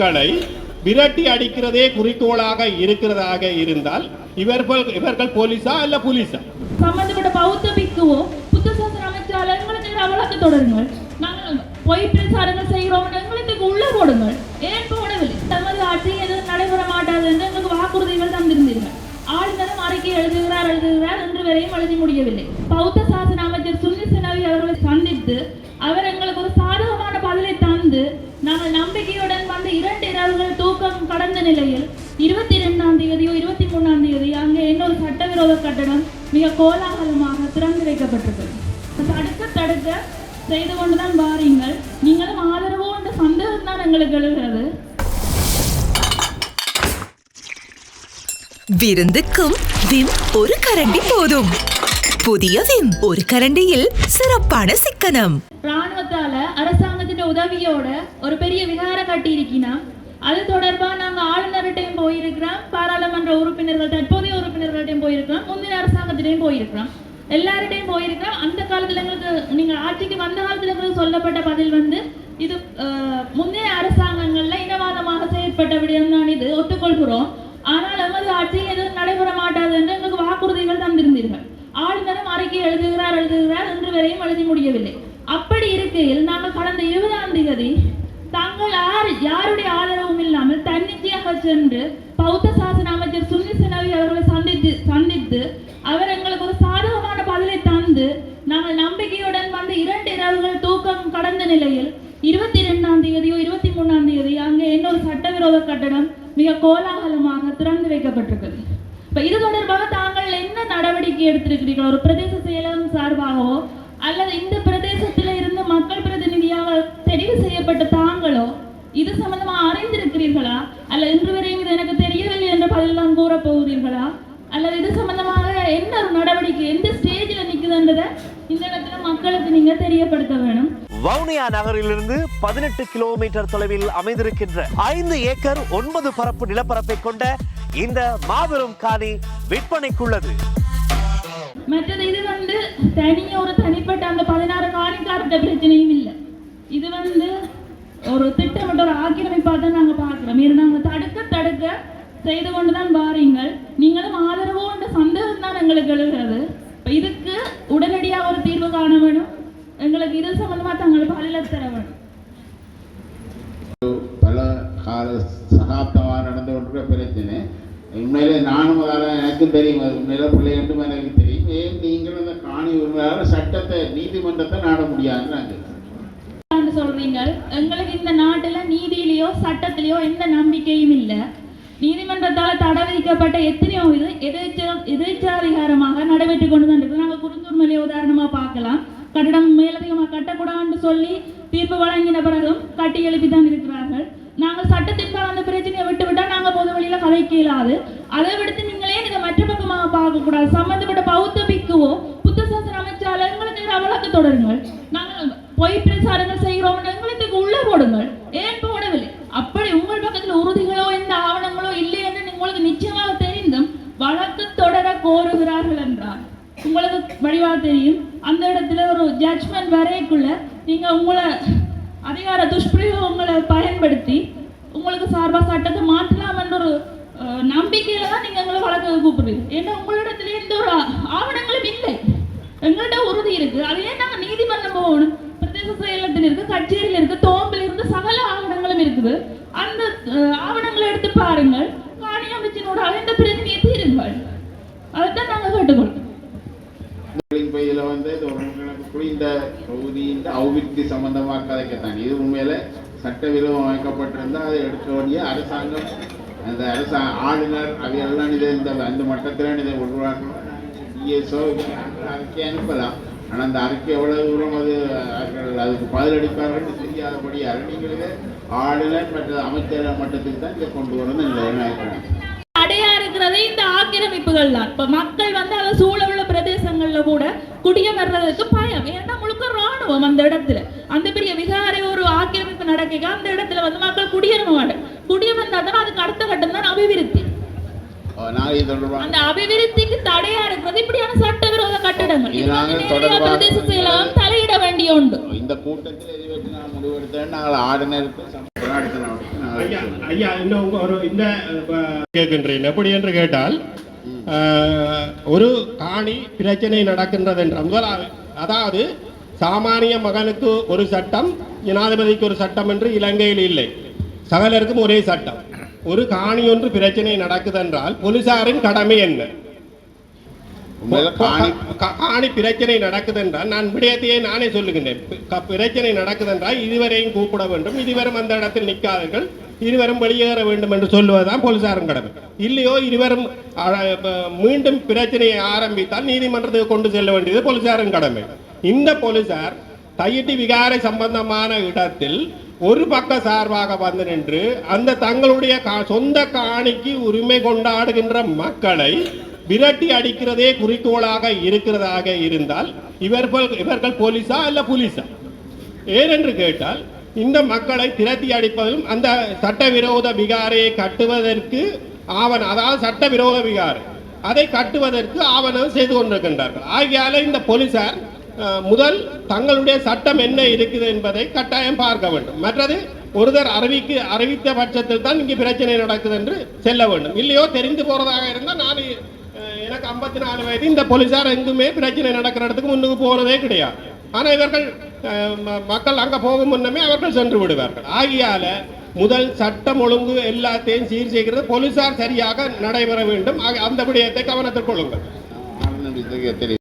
மக்களை விரட்டி அடிக்கிறதே குறிக்கோளாக இருக்கிறதாக இருந்தால் இவர்கள் இவர்கள் போலீஸா அல்ல போலீஸா? சம்பந்தப்பட்ட பௌத்த பிக்குவோ புத்த சாசன அமைச்சாளர் எங்களுக்கு எதிராக வழக்கு தொடருங்கள். நாங்கள் பொய் பிரச்சாரங்கள் செய்கிறோம் எங்களுக்கு உள்ள போடுங்கள். ஏன் போடவில்லை? தமது ஆட்சி எதுவும் நடைபெற மாட்டாது என்று எங்களுக்கு வாக்குறுதிகள் தந்திருந்தீர்கள். ஆளுநரும் அறிக்கை எழுதுகிறார் எழுதுகிறார் என்று வரையும் எழுதி முடியவில்லை. பௌத்த சாசன அமைச்சர் சுனில் சினவி அவர்களை சந்தித்து அவர் எங்களுக்கு ஒரு சாதகமான பதிலை தந்து நாங்கள் நம்பிக்கையுடன் வந்த இரண்டு இரவுகள் தூக்கம் கடந்த நிலையில் இருபத்தி ரெண்டாம் தேதியோ இருபத்தி மூணாம் தேதி அங்கே இன்னொரு சட்டவிரோத கட்டடம் மிக கோலாகலமாக திறந்து வைக்கப்பட்டிருக்கிறது தடுக்க தடுக்க செய்து கொண்டுதான் வாரீங்கள். நீங்களும் ஆதரவோ என்ற சந்தேகம் தான் எங்களுக்கு எழுகிறது. விருந்துக்கும் விம் ஒரு கரண்டி போதும். புதிய விம் ஒரு கரண்டியில் சிறப்பான சிக்கனம். ராணுவத்தால அரசாங்கத்தின் உதவியோட ஒரு பெரிய விகார கட்டி இருக்கினோம் அது தொடர்பா நாங்க ஆளுநர்கிட்டையும் போயிருக்கிறோம் பாராளுமன்ற உறுப்பினர்கள் தற்போதைய உறுப்பினர்கள்ட்டையும் போயிருக்கிறோம் முந்தின அரசாங்கத்திட்டையும் போயிருக்கிறோம். எல்லார்கிட்டையும் போயிருக்கிறோம். அந்த காலத்துல எங்களுக்கு நீங்க ஆட்சிக்கு வந்த காலத்துல எங்களுக்கு சொல்லப்பட்ட பதில் வந்து இது முந்தைய அரசாங்கங்கள்ல இனவாதமாக செயற்பட்ட விடயம் தான் இது ஒத்துக்கொள்கிறோம். ஆனால் எமது ஆட்சியில் எதுவும் நடைபெற மாட்டாது என்று எங்களுக்கு வாக்குறுதிகள் தந்திருந்தீர்கள். ஆளுநரும் அறிக்கை எழுதுகிறார் எழுதுகிறார் என்று வரையும் எழுதி முடியவில்லை. அப்படி இருக்கையில் நாங்கள் கடந்த இருபதாம் தேதி தாங்கள் யார் யாருடைய ஆதரவு சென்று பௌத்த சாசன அமைச்சர் சுன்னி சினவி அவர்களை சந்தித்து சந்தித்து அவர் எங்களுக்கு ஒரு சாதகமான பதிலை தந்து நாங்கள் நம்பிக்கையுடன் வந்து இரண்டு இரவுகள் தூக்கம் கடந்த நிலையில் இருபத்தி இரண்டாம் தேதியோ இருபத்தி மூணாம் தேதி அங்கே இன்னொரு சட்டவிரோத கட்டடம் மிக கோலாகலமாக திறந்து வைக்கப்பட்டிருக்கிறது. இப்ப இது தொடர்பாக தாங்கள் என்ன நடவடிக்கை எடுத்திருக்கிறீர்கள்? ஒரு பிரதேச செயலகம் சார்பாகவோ அல்லது இந்த பிரதேசத்தில் இருந்து மக்கள் பிரதிநிதியாக தெரிவு செய்யப்பட்ட தாங்களோ இது சம்பந்தமா அறிந்திருக்கிறீர்களா? அல்ல இன்று வரையும் இது எனக்கு தெரியவில்லை என்ற பதிலாம் கூற போகிறீர்களா? அல்லது இது சம்பந்தமாக என்ன ஒரு நடவடிக்கை எந்த ஸ்டேஜில் நிக்குதுன்றதை இந்த இடத்துல மக்களுக்கு நீங்க தெரியப்படுத்த வேணும் வவுனியா நகரிலிருந்து பதினெட்டு கிலோமீட்டர் தொலைவில் அமைந்திருக்கின்ற ஐந்து ஏக்கர் ஒன்பது பரப்பு நிலப்பரப்பை கொண்ட இந்த மாபெரும் காணி விற்பனைக்குள்ளது. மற்றது இது வந்து தனிய ஒரு தனிப்பட்ட அந்த பதினாறு காணிக்காரட்ட பிரச்சனையும் இல்லை. இது வந்து ஒரு திட்டமிட்ட ஒரு ஆக்கிரமிப்பாக தான் நாங்கள் பார்க்குறோம். இருந்தாங்க தடுக்க தடுக்க செய்து கொண்டு தான் வாரீங்கள். நீங்களும் ஆதரவோன்ற சந்தேகம் தான் எங்களுக்கு எழுகிறது. இப்போ இதுக்கு உடனடியாக ஒரு தீர்வு காண வேணும். எங்களுக்கு இது சம்மந்தமாக தங்களுக்கு பதில தர வேணும். பல கால சகாப்தமாக நடந்து கொண்டிருக்கிற பிரச்சனை. உண்மையிலே நானும் அதால் எனக்கும் தெரியும். அது உண்மையில பிள்ளைகளும் எனக்கு தெரியும். ஏன் நீங்கள் அந்த காணி உரிமையாளர் சட்டத்தை நீதிமன்றத்தை நாட முடியாதுன்னு நான் கேட்கிறேன் சொல்றீங்க எங்களுக்கு இந்த நாட்டில் நீதியிலேயோ சட்டத்திலேயோ எந்த நம்பிக்கையும் இல்லை. நீதிமன்றத்தால் தடை விதிக்கப்பட்ட எத்தனையோ இது எதிர்ச்சாதிகாரமாக நடைபெற்று கொண்டு தான் இருக்கு நாங்கள் குருந்தூர் மலையை பார்க்கலாம். கட்டடம் மேலதிகமாக கட்டக்கூடாதுன்னு சொல்லி தீர்ப்பு வழங்கின பிறகும் கட்டி எழுப்பி தான் இருக்கிறார்கள். நாங்கள் சட்டத்திற்கான அந்த பிரச்சனையை விட்டு நாங்கள் பொது வழியில் கதைக்க இயலாது அதை விடுத்து நீங்களே இதை மற்ற பக்கமாக பார்க்கக்கூடாது. சம்பந்தப்பட்ட பௌத்த பிக்குவோ புத்த சாசன அமைச்சாளர்களுக்கு வழக்கு தொடருங்கள். பொய் பிரச்சாரங்கள் செய்கிறோம் எங்களுக்கு உள்ள போடுங்கள். ஏன் போடவில்லை? அப்படி உங்கள் பக்கத்தில் உறுதிகளோ எந்த ஆவணங்களோ இல்லை என்று உங்களுக்கு நிச்சயமாக தெரிந்தும் வழக்கு தொடர கோருகிறார்கள் என்றார். உங்களுக்கு வழிவாக தெரியும். அந்த இடத்துல ஒரு ஜட்ஜ்மெண்ட் வரைக்குள்ள நீங்க உங்களை அதிகார துஷ்பிரயோகங்களை பயன்படுத்தி உங்களுக்கு சார்பா சட்டத்தை மாற்றலாம் என்ற ஒரு நம்பிக்கையில தான் நீங்க எங்களை வழக்கு கூப்பிடுறீங்க. ஏன்னா உங்களிடத்துல எந்த ஒரு ஆவணங்களும் இல்லை. எங்கள்கிட்ட உறுதி இருக்கு. அதையே நாங்கள் நீதிமன்றம் போகணும்? பிரதேச செயலகத்தில் இருக்கு கச்சேரியில் இருக்கு தோம்பில் இருந்து சகல ஆவணங்களும் இருக்குது. அந்த ஆவணங்களை எடுத்து பாருங்கள். காணி அமைச்சினோட அழைந்த பிரதிநிதியை தீருங்கள். அதைத்தான் நாங்க கேட்டுக்கொள்கிறோம் பையில வந்து இந்த தொகுதியின் அபிவிருத்தி சம்பந்தமாக கதைக்கத்தான் இது உண்மையில சட்டவிரோதம் அமைக்கப்பட்டிருந்தால் அதை எடுக்க வேண்டிய அரசாங்கம் அந்த அரசா ஆளுநர் அவையெல்லாம் இதை இந்த அந்த மட்டத்தில் இதை உருவாக்கணும் டிஎஸ்ஓ அறிக்கை அனுப்பலாம். ஆனால் அந்த அறிக்கை எவ்வளவு தூரம் அது அவர்கள் அதுக்கு பதிலளிப்பார்கள் தெரியாதபடி அரணிகளே ஆளுநர் மற்ற அமைச்சர் மட்டத்தில் தான் இதை கொண்டு வரணும் இந்த நினைக்கிறேன் இருக்கிறதே இந்த ஆக்கிரமிப்புகள் தான். இப்ப மக்கள் வந்து அதை சூழ உள்ள பிரதேசங்கள்ல கூட குடியமர்றதுக்கு பயம். ஏன்னா முழுக்க ராணுவம் அந்த இடத்துல. அந்த பெரிய விகார ஒரு ஆக்கிரமிப்பு நடக்க அந்த இடத்துல வந்து மக்கள் குடியேற மாட்டாங்க. குடியமர்ந்தா தான் அதுக்கு அடுத்த கட்டம் தான் அபிவிருத்தி. நான் இது தொடர்பாக அந்த அபிவிருத்திக்கு தடையா இருக்கிறது. இப்படியான சட்டவிரோத கட்டடங்கள். செயலகம் தலையிட வேண்டிய உண்டு இந்த கூட்டத்தில் எது வச்சு நான் முடிவெடுத்தேன் நாங்கள் ஆர்டினருக்கு நாங்கள் ஐயா ஐயா இன்னும் ஒரு இந்த கேட்கின்றேன். எப்படி என்று கேட்டால் ஒரு காணி பிரச்சனை நடக்கின்றது என்ற முதலாவது அதாவது சாமானிய மகனுக்கு ஒரு சட்டம் ஜனாதிபதிக்கு ஒரு சட்டம் என்று இலங்கையில் இல்லை. சகலருக்கும் ஒரே சட்டம். ஒரு காணி ஒன்று பிரச்சனை நடக்குதென்றால் போலீசாரின் கடமை என்ன? காணி பிரச்சனை நடக்குதென்றால் நான் விடயத்தையே நானே சொல்லுகின்றேன். பிரச்சனை நடக்குதென்றால் இருவரையும் கூப்பிட வேண்டும். இருவரும் அந்த இடத்தில் நிற்காதீர்கள். இருவரும் வெளியேற வேண்டும் என்று சொல்லுவதுதான் போலீசாரும் கடமை. இல்லையோ இருவரும் மீண்டும் பிரச்சனையை ஆரம்பித்தால் நீதிமன்றத்துக்கு கொண்டு செல்ல வேண்டியது போலீசாரின் கடமை. இந்த போலீசார் தையிட்டி விகாரை சம்பந்தமான இடத்தில் ஒரு பக்க சார்பாக வந்து நின்று அந்த தங்களுடைய கா- சொந்த காணிக்கு உரிமை கொண்டாடுகின்ற மக்களை விரட்டி அடிக்கிறதே குறிக்கோளாக இருக்கிறதாக இருந்தால் இவர்கள் இவர்கள் போலீஸா அல்ல போலீஸா? ஏனென்று கேட்டால் இந்த மக்களை திரட்டி அடிப்பதும் அந்த சட்டவிரோத விகாரையை கட்டுவதற்கு ஆவண அதாவது சட்டவிரோத விகாரை அதை கட்டுவதற்கு ஆவணம் செய்து கொண்டிருக்கின்றார்கள். ஆகியால இந்த போலீசார் முதல் தங்களுடைய சட்டம் என்ன இருக்குது என்பதை கட்டாயம் பார்க்க வேண்டும். மற்றது ஒருதர் அறிவிக்கு அறிவித்த பட்சத்தில் தான் இங்கே பிரச்சனை நடக்குது என்று செல்ல வேண்டும். இல்லையோ தெரிந்து போறதாக இருந்தால் நான் எனக்கு ஐம்பத்தி நாலு வயது இந்த போலீசார் எங்குமே பிரச்சனை நடக்கிற இடத்துக்கு முன்னுக்கு போறதே கிடையாது. ஆனால் இவர்கள் மக்கள் அங்கே போகும் முன்னமே அவர்கள் சென்று விடுவார்கள். ஆகியால முதல் சட்டம் ஒழுங்கு எல்லாத்தையும் சீர் செய்கிறது போலீசார் சரியாக நடைபெற வேண்டும். ஆக- அந்த விடயத்தை கவனத்தில் கொள்ளுங்கள்.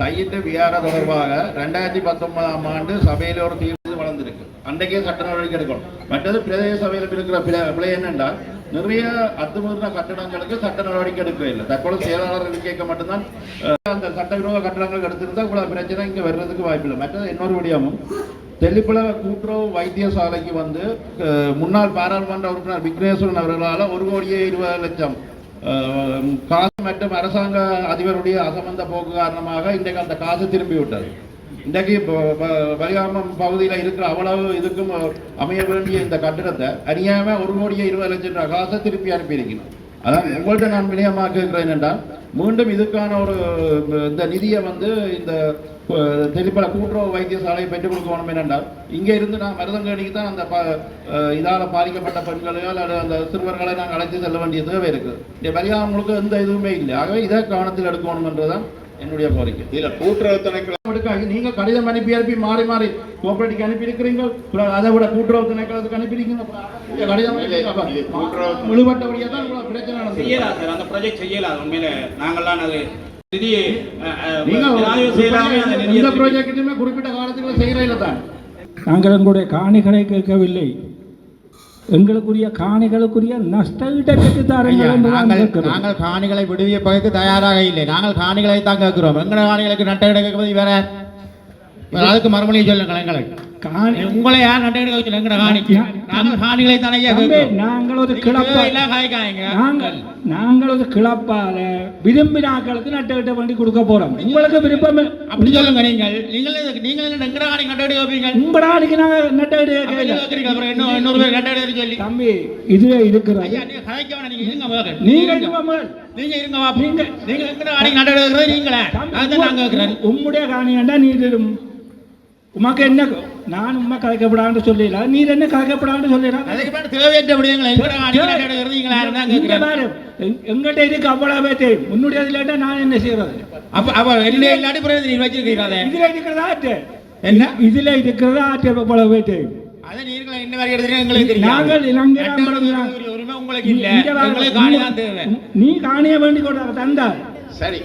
கையிட்டு தெரியும் தொடர்பாக ரெண்டாயிரத்தி பத்தொன்பதாம் ஆண்டு சபையில் ஒரு தீர்வு வளர்ந்திருக்கு அன்றைக்கே சட்ட நடவடிக்கை எடுக்கணும். மற்றது பிரதேச சபையில் இருக்கிற பிழை பிழை என்னென்றால் நிறைய அத்துமீறின கட்டடங்களுக்கு சட்ட நடவடிக்கை எடுக்கவே இல்லை. தற்போது செயலாளர் கேட்க மட்டும்தான் அந்த சட்டவிரோத கட்டடங்கள் எடுத்திருந்தா இவ்வளவு பிரச்சனை இங்கே வர்றதுக்கு வாய்ப்பில்லை மற்றது இன்னொரு விடயமும் தெல்லிப்பள கூட்டுறவு வைத்தியசாலைக்கு வந்து முன்னாள் பாராளுமன்ற உறுப்பினர் விக்னேஸ்வரன் அவர்களால் ஒரு கோடியே இருபது லட்சம் காசு மற்றும் அரசாங்க அதிபருடைய அசமந்த போக்கு காரணமாக இன்றைக்கு அந்த காசு திரும்பி விட்டது இன்றைக்கு ப- ப- பலிகாமம் பகுதியில் இருக்கிற அவ்வளவு இதுக்கும் அமைய வேண்டிய இந்த கட்டிடத்தை அறியாம ஒரு கோடியே இருபது லட்சம் ரூபாய் காசை திருப்பி அனுப்பியிருக்கணும் அதான் உங்கள்கிட்ட நான் வினயமாக என்றால் மீண்டும் இதுக்கான ஒரு இந்த நிதியை வந்து இந்த தெளிப்பட கூட்டுறவு வைத்தியசாலையை பெற்றுக் கொடுக்கணும் என்னென்றால் இங்கே இருந்து நான் மருதங்கணிக்கு தான் அந்த ப இதால பாதிக்கப்பட்ட பெண்களையோ அல்லது அந்த சிறுவர்களை நாங்கள் அழைத்து செல்ல வேண்டிய தேவை இருக்குது இந்த பலிகாமம் முழுக்க எந்த இதுவுமே இல்லை. ஆகவே இதை கவனத்தில் எடுக்கணும் என்றுதான் என்னுடைய கோரிக்கை. இதுல கூட்டுறவு திணைக்களம் எடுக்காது நீங்க கடிதம் அனுப்பி அனுப்பி மாறி மாறி கோஆபரேட்டிவ் அனுப்பி இருக்கிறீங்க அதை விட கூட்டுறவு திணைக்களத்துக்கு இங்க கடிதம் கூட்டுறவு- முழுவட்டபடியாக தான் இவ்வளவு பிரச்சனை நடந்தது. செய்யலாம் சார் அந்த ப்ராஜெக்ட் செய்யலாம். உண்மையில நாங்கள்லாம் அது குறிப்பிட்ட காலத்துக்குள்ள செய்யறதில்ல தான் நாங்கள் எங்களுடைய காணிகளை கேட்கவில்லை. எங்களுக்குரிய காணிகளுக்குரிய நஷ்ட ஈட்டை பெற்றுத் ஐயா, தாருங்கள் நாங்கள் காணிகளை விடுவிப்பதற்கு தயாராக இல்லை. நாங்கள் காணிகளை தான் கேட்கிறோம். எங்களை காணிகளுக்கு நட்ட கிடைக்கிறது வேற அதுக்கு மறுமொழியை சொல்லுங்கள் எங்களுக்கு. உங்களை யார் நட்ட கிடைக்க வச்சு எங்களை காணிக்கு நாங்கள் காணிகளை தானே நாங்கள் ஒரு நீங்க கிளப்ப தேவையில்லாம காய்க்காதீங்க. நாங்கள் நாங்கள் ஒரு கிளப்பால விரும்பினாக்களுக்கு வண்டி கொடுக்க போறோம். உங்களுக்கு விருப்பம் அப்படி சொல்லுங்க நீங்கள். நீங்கள் நீங்கள் எங்களை காணி நட்ட எடுக்க வைப்பீங்க? உங்களாளுக்கு நாங்கள் நட்ட ஈடு அப்ப கேட்கல. நீங்க கேட்கிறீங்க, அப்புறம் இன்னும் இன்னொரு பேர் நட்ட எடுக்க சொல்லி. தம்பி இதுல இருக்கிறது. ஐயா நீங்க கதைக்க வேணாம் நீங்க இருங்க. நீங்க. நீங்க இருங்க. நீங்க நீங்க காணி நட்ட எடுக்கிறது நீங்களே. நான் கேட்கிறேன். உம்முடைய காணியாண்டா நீ உமக்கு என்ன நான் உம்மா கலைக்கப்படான்னு சொல்லல நீர் என்ன கலைக்கப்படான்னு சொல்லலாம் எங்கிட்ட இருக்கு அவ்வளவு தேவை. உன்னுடைய இல்லாட்டா நான் என்ன செய்யறது அப்ப அப்ப என்னுடைய இல்லாட்டி பிறகு நீ வச்சிருக்கீங்க அதை? இதுல இருக்கிறதா ஆட்டு என்ன? இதுல இருக்கிறதா ஆட்டு அவ்வளவு தெரியும் நீ காணிய வேண்டிக் கொண்டாங்க தந்தார். சரி.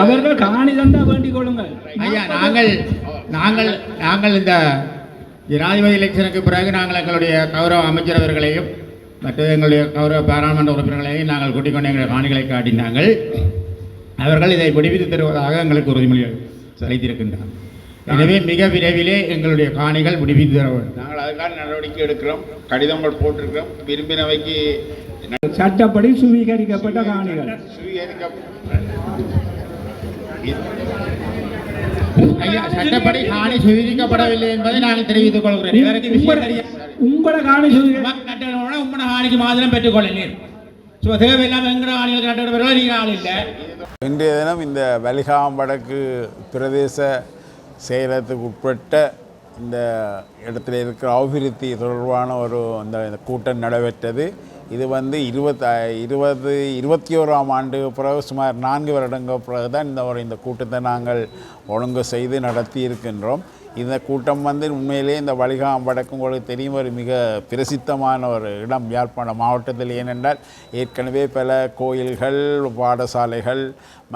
அவர்கள் காணி தந்தா வேண்டிக் கொள்ளுங்கள். ஐயா நாங்கள் நாங்கள் நாங்கள் இந்த ஜனாதிபதி எலெக்ஷனுக்கு பிறகு நாங்கள் எங்களுடைய கௌரவ அமைச்சர் அவர்களையும் மற்ற எங்களுடைய கௌரவ பாராளுமன்ற உறுப்பினர்களையும் நாங்கள் கூட்டிக் கொண்டு எங்களுடைய காணிகளை காட்டினாங்கள் அவர்கள் இதை விடுவித்து தருவதாக எங்களுக்கு உறுதிமொழி அளித்திருக்கின்றனர். எனவே மிக விரைவிலே எங்களுடைய காணிகள் விடுவித்து தர வேண்டும். நாங்கள் அதுக்கான நடவடிக்கை எடுக்கிறோம். கடிதங்கள் போட்டிருக்கிறோம். விரும்பினவைக்கு சட்டப்படி சுவீகரிக்கப்பட்ட காணிகள். சுவீகரிக்க ஐயா சட்டப்படி காணி சுவீகரிக்கப்படவில்லை என்பதை நாங்கள் தெரிவித்துக் கொள்கிறேன். இதற்கு விஷயம் தெரியாது உங்களோட காணி சுவீகரி கட்டணம் உம்மன காணிக்கு மாத்திரம் பெற்றுக்கொள்ளலேன் ஸோ தேவையில்லாமல் எங்கட காணிகள் கட்டணம் நீங்கள் ஆள் இல்லை. இன்றைய தினம் இந்த வலிகாம் வடக்கு பிரதேச செயலகத்துக்கு உட்பட்ட இந்த இடத்துல இருக்கிற அபிவிருத்தி தொடர்பான ஒரு இந்த இந்த கூட்டம் நடைபெற்றது. இது வந்து இருபத்த இருபது இருபத்தி ஓராம் ஆண்டு பிறகு சுமார் நான்கு வருடங்கள் பிறகு தான் இந்த ஒரு இந்த கூட்டத்தை நாங்கள் ஒழுங்கு செய்து நடத்தி இருக்கின்றோம். இந்த கூட்டம் வந்து உண்மையிலே இந்த வலிகாம் வடக்கு உங்களுக்கு தெரியும் ஒரு மிக பிரசித்தமான ஒரு இடம். யாழ்ப்பாணம் மாவட்டத்தில் ஏனென்றால் ஏற்கனவே பல கோயில்கள் பாடசாலைகள்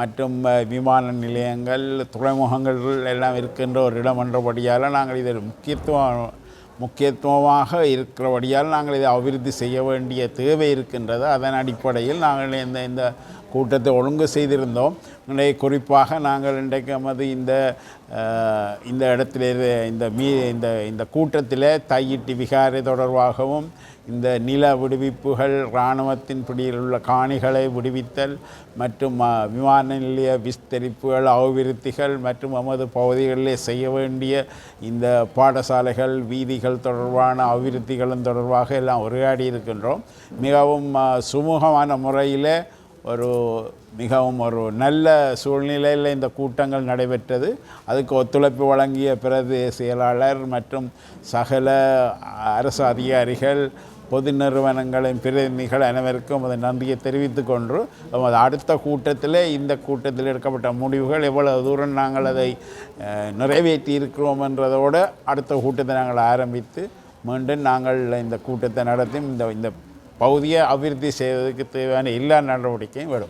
மற்றும் விமான நிலையங்கள் துறைமுகங்கள் எல்லாம் இருக்கின்ற ஒரு இடம் என்றபடியால் நாங்கள் இதில் முக்கியத்துவம் முக்கியத்துவமாக இருக்கிறபடியால் நாங்கள் இதை அபிவிருத்தி செய்ய வேண்டிய தேவை இருக்கின்றது. அதன் அடிப்படையில் நாங்கள் இந்த இந்த கூட்டத்தை ஒழுங்கு செய்திருந்தோம். இன்றைய குறிப்பாக நாங்கள் இன்றைக்கு நமது இந்த இந்த இடத்துல இந்த மீ இந்த இந்த கூட்டத்தில் தையிட்டி விகாரை தொடர்பாகவும் இந்த நில விடுவிப்புகள் இராணுவத்தின் பிடியில் உள்ள காணிகளை விடுவித்தல் மற்றும் விமான நிலைய விஸ்தரிப்புகள் அபிவிருத்திகள் மற்றும் நமது பகுதிகளிலே செய்ய வேண்டிய இந்த பாடசாலைகள் வீதிகள் தொடர்பான அபிவிருத்திகளும் தொடர்பாக எல்லாம் உரையாடி இருக்கின்றோம். மிகவும் சுமூகமான முறையில் ஒரு மிகவும் ஒரு நல்ல சூழ்நிலையில் இந்த கூட்டங்கள் நடைபெற்றது. அதுக்கு ஒத்துழைப்பு வழங்கிய பிரதேச செயலாளர் மற்றும் சகல அரசு அதிகாரிகள் பொது நிறுவனங்களின் பிரதிநிதிகள் அனைவருக்கும் அதை நன்றியை தெரிவித்துக் கொண்டு நமது அடுத்த கூட்டத்தில் இந்த கூட்டத்தில் எடுக்கப்பட்ட முடிவுகள் எவ்வளவு தூரம் நாங்கள் அதை நிறைவேற்றி இருக்கிறோம் என்றதோடு அடுத்த கூட்டத்தை நாங்கள் ஆரம்பித்து மீண்டும் நாங்கள் இந்த கூட்டத்தை நடத்தி இந்த இந்த பகுதியை அபிவிருத்தி செய்வதற்கு தேவையான எல்லா நடவடிக்கையும் வரும்.